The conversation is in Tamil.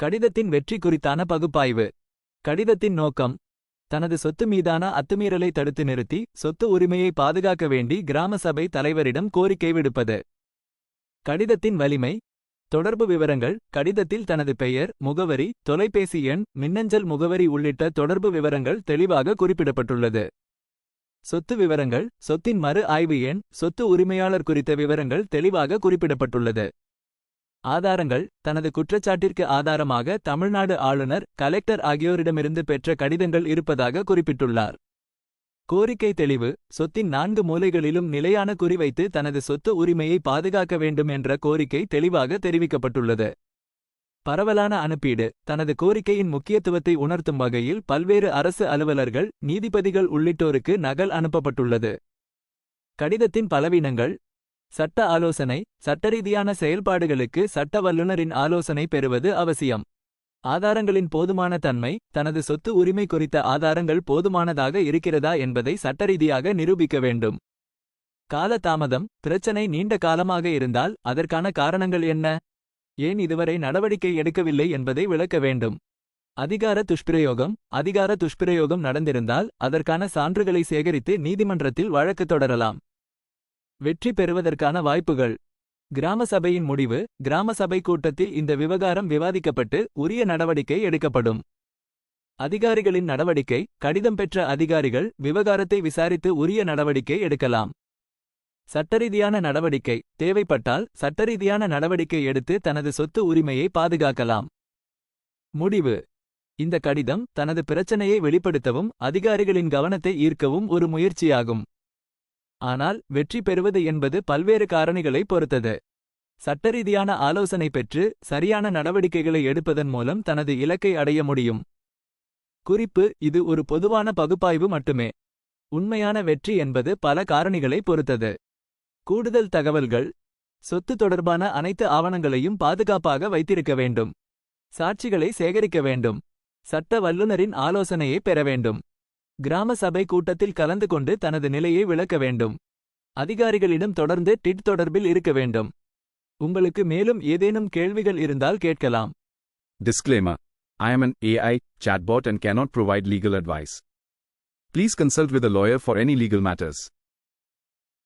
கடிதத்தின் வெற்றி குறித்தான பகுப்பாய்வு. கடிதத்தின் நோக்கம். தனது சொத்து மீதான அத்துமீறலை தடுத்து நிறுத்தி சொத்து உரிமையை பாதுகாக்க வேண்டி கிராம சபை தலைவரிடம் கோரிக்கை விடுப்பது. கடிதத்தின் வலிமை. தொடர்பு விவரங்கள். கடிதத்தில் தனது பெயர் முகவரி தொலைபேசி எண் மின்னஞ்சல் முகவரி உள்ளிட்ட தொடர்பு விவரங்கள் தெளிவாக குறிப்பிடப்பட்டுள்ளது. சொத்து விவரங்கள். சொத்தின் மறு ஆய்வு எண். சொத்து உரிமையாளர் குறித்த விவரங்கள் தெளிவாக குறிப்பிடப்பட்டுள்ளது. ஆதாரங்கள் தனது குற்றச்சாட்டிற்கு ஆதாரமாக தமிழ்நாடு ஆளுநர் கலெக்டர் ஆகியோரிடமிருந்து பெற்ற கடிதங்கள் இருப்பதாக குறிப்பிட்டுள்ளார். கோரிக்கை தெளிவு சொத்தின் நான்கு மூலைகளிலும் நிலையான குறிவைத்து தனது சொத்து உரிமையை பாதுகாக்க வேண்டும் என்ற கோரிக்கை தெளிவாக தெரிவிக்கப்பட்டுள்ளது. பரவலான அனுப்பீடு தனது கோரிக்கையின் முக்கியத்துவத்தை உணர்த்தும் வகையில் பல்வேறு அரசு அலுவலர்கள் நீதிபதிகள் உள்ளிட்டோருக்கு நகல் அனுப்பப்பட்டுள்ளது. கடிதத்தின் பலவீனங்கள் சட்ட ஆலோசனை சட்டரீதியான செயல்பாடுகளுக்கு சட்ட வல்லுநரின் ஆலோசனை பெறுவது அவசியம். ஆதாரங்களின் போதுமான தன்மை தனது சொத்து உரிமை குறித்த ஆதாரங்கள் போதுமானதாக இருக்கிறதா என்பதை சட்டரீதியாக நிரூபிக்க வேண்டும். கால தாமதம் பிரச்சனை நீண்ட காலமாக இருந்தால் அதற்கான காரணங்கள் என்ன? ஏன் இதுவரை நடவடிக்கை எடுக்கவில்லை என்பதை விளக்க வேண்டும். அதிகார துஷ்பிரயோகம் அதிகார துஷ்பிரயோகம் நடந்திருந்தால் அதற்கான சான்றுகளை சேகரித்து நீதிமன்றத்தில் வழக்கு தொடரலாம். வெற்றி பெறுவதற்கான வாய்ப்புகள். கிராம சபையின் முடிவு கிராம சபை கூட்டத்தில் இந்த விவகாரம் விவாதிக்கப்பட்டு உரிய நடவடிக்கை எடுக்கப்படும். அதிகாரிகளின் நடவடிக்கை கடிதம் பெற்ற அதிகாரிகள் விவகாரத்தை விசாரித்து உரிய நடவடிக்கை எடுக்கலாம். சட்டரீதியான நடவடிக்கை தேவைப்பட்டால் சட்டரீதியான நடவடிக்கை எடுத்து தனது சொத்து உரிமையை பாதுகாக்கலாம். முடிவு. இந்த கடிதம் தனது பிரச்சனையை வெளிப்படுத்தவும் அதிகாரிகளின் கவனத்தை ஈர்க்கவும் ஒரு முயற்சியாகும். ஆனால் வெற்றி பெறுவது என்பது பல்வேறு காரணிகளை பொறுத்தது. சட்டரீதியான ஆலோசனை பெற்று சரியான நடவடிக்கைகளை எடுப்பதன் மூலம் தனது இலக்கை அடைய முடியும். குறிப்பு இது ஒரு பொதுவான பகுப்பாய்வு மட்டுமே. உண்மையான வெற்றி என்பது பல காரணிகளை பொறுத்தது. கூடுதல் தகவல்கள். சொத்து தொடர்பான அனைத்து ஆவணங்களையும் பாதுகாப்பாக வைத்திருக்க வேண்டும். சாட்சிகளை சேகரிக்க வேண்டும். சட்ட வல்லுநரின் ஆலோசனையை பெற வேண்டும். கிராம சபை கூட்டத்தில் கலந்து கொண்டு தனது நிலையை விளக்க வேண்டும் அதிகாரிகளிடம் தொடர்ந்து டிட் தொடர்பில் இருக்க வேண்டும் உங்களுக்கு மேலும் ஏதேனும் கேள்விகள் இருந்தால் கேட்கலாம் Disclaimer I am an AI chatbot and cannot provide legal advice. Please consult with a lawyer for any legal matters.